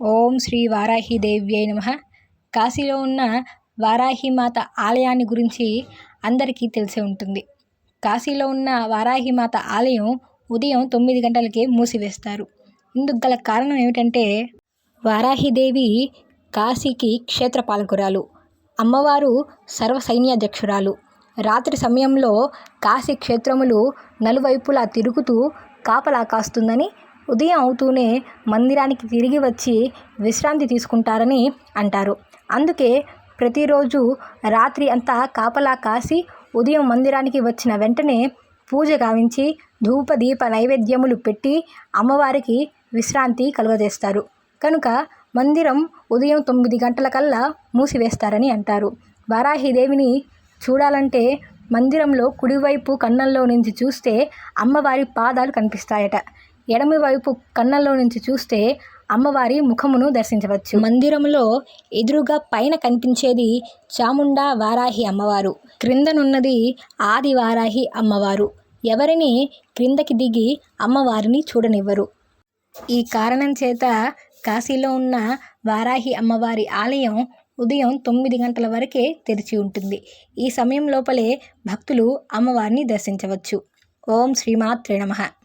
ఓం శ్రీ వారాహిదేవ్యై నమ. కాశీలో ఉన్న వారాహిమాత ఆలయాన్ని గురించి అందరికీ తెలిసే ఉంటుంది. కాశీలో ఉన్న వారాహిమాత ఆలయం ఉదయం తొమ్మిది గంటలకే మూసివేస్తారు. ఇందుకు గల కారణం ఏమిటంటే వారాహిదేవి కాశీకి క్షేత్రపాలకురాలు. అమ్మవారు సర్వ సైన్యాధ్యక్షురాలు. రాత్రి సమయంలో కాశీ క్షేత్రములు నలువైపులా తిరుగుతూ కాపలా కాస్తుందని ఉదయం అవుతూనే మందిరానికి తిరిగి వచ్చి విశ్రాంతి తీసుకుంటారని అంటారు. అందుకే ప్రతిరోజు రాత్రి అంతా కాపలా కాసి ఉదయం మందిరానికి వచ్చిన వెంటనే పూజ గావించి ధూప దీప నైవేద్యములు పెట్టి అమ్మవారికి విశ్రాంతి కలుగజేస్తారు. కనుక మందిరం ఉదయం తొమ్మిది గంటలకల్లా మూసివేస్తారని అంటారు. వారాహిదేవిని చూడాలంటే మందిరంలో కుడివైపు కన్నంలో నుంచి చూస్తే అమ్మవారి పాదాలు కనిపిస్తాయట. ఎడమవైపు కన్నంలో నుంచి చూస్తే అమ్మవారి ముఖమును దర్శించవచ్చు. మందిరంలో ఎదురుగా పైన కనిపించేది చాముండా వారాహి అమ్మవారు. క్రిందనున్నది ఆది వారాహి అమ్మవారు. ఎవరిని క్రిందకి దిగి అమ్మవారిని చూడనివ్వరు. ఈ కారణం చేత కాశీలో ఉన్న వారాహి అమ్మవారి ఆలయం ఉదయం తొమ్మిది గంటల వరకే తెరిచి ఉంటుంది. ఈ సమయం లోపలే భక్తులు అమ్మవారిని దర్శించవచ్చు. ఓం శ్రీమాత్రే నమః.